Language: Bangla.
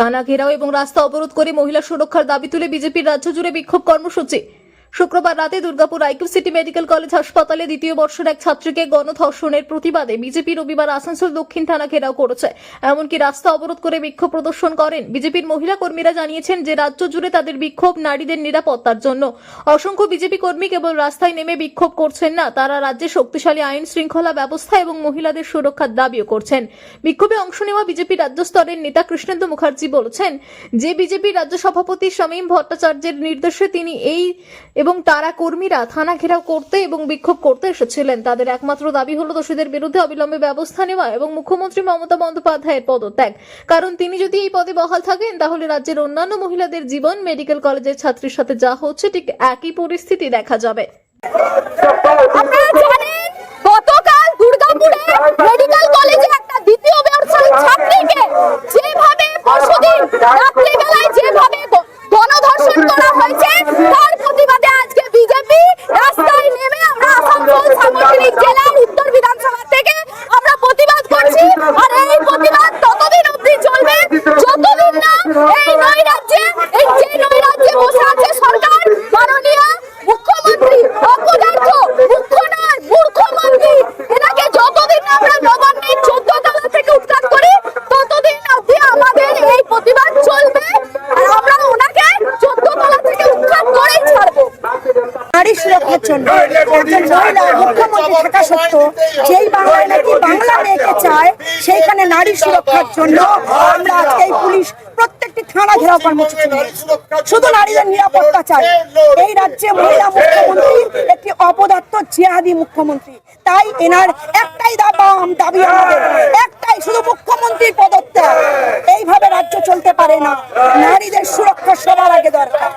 থানা ঘেরাও এবং রাস্তা অবরোধ করে মহিলা সুরক্ষার দাবি তুলে বিজেপির রাজ্য জুড়ে বিক্ষোভ কর্মসূচি। শুক্রবার রাতে Durgapur IQ City Medical College হাসপাতালে দ্বিতীয় বর্ষের এক ছাত্রীকে গণধর্ষণের প্রতিবাদে বিজেপি রবিবার আসানসোল দক্ষিণ থানা ঘেরাও করেছে। এমনকি রাস্তা অবরোধ করে বিক্ষোভ প্রদর্শন করেন। বিজেপির মহিলা কর্মীরা জানিয়েছেন যে রাজ্য জুড়ে তাদের বিক্ষোভ নারীদের নিরাপত্তার জন্য। অসংখ্য বিজেপি কর্মী কেবল রাস্তায় নেমে বিক্ষোভ করছেন না, তারা রাজ্যে শক্তিশালী আইন শৃঙ্খলা ব্যবস্থা এবং মহিলাদের সুরক্ষার দাবিও করছেন। বিক্ষোভে অংশ নেওয়া বিজেপি রাজ্য স্তরের নেতা কৃষ্ণেন্দু মুখার্জি বলেছেন, যে বিজেপি রাজ্য সভাপতি শামীম ভট্টাচার্যের নির্দেশে তিনি এই এবং তারা কর্মীরা থানা ঘেরাও করতে এবং বিক্ষোভ করতে এসেছিলেন। তাদের একমাত্র দাবি হলো দোষীদের বিরুদ্ধে অবিলম্বে ব্যবস্থা নেওয়া এবং মুখ্যমন্ত্রী মমতা বন্দ্যোপাধ্যায়ের পদত্যাগ। কারণ তিনি যদি এই পদে বহাল থাকেন, তাহলে রাজ্যের অন্যান্য মহিলাদের জীবন, মেডিকেল কলেজের ছাত্রীর সাথে যা হচ্ছে ঠিক একই পরিস্থিতি দেখা যাবে। মেডিকেল কলেজে একটা দ্বিতীয় বর্ষের ছাত্রীকে যেভাবে পরশুদিন জেলা সুরক্ষার জন্য। একজন মহিলা মুখ্যমন্ত্রী থাকা সত্ত্বেও যেই বাংলায় নাকি বাংলা মেয়েকে চায় সেইখানে নারী সুরক্ষার জন্য আমরা আজকে এই পুলিশ প্রত্যেকটি থানা ঘেরাও কর্মসূচি শুধু নারীদের নিরাপত্তা চাই। এই রাজ্যে মহিলা মুখ্যমন্ত্রী একটি অপদার্থ জিহাদি মুখ্যমন্ত্রী। তাই এনার একটাই দাবাম দাবি আমাদের। একটাই শুধু মুখ্যমন্ত্রীর পদত্যাগ। এইভাবে রাজ্য চলতে পারে না। নারীদের সুরক্ষা সবার আগে দরকার।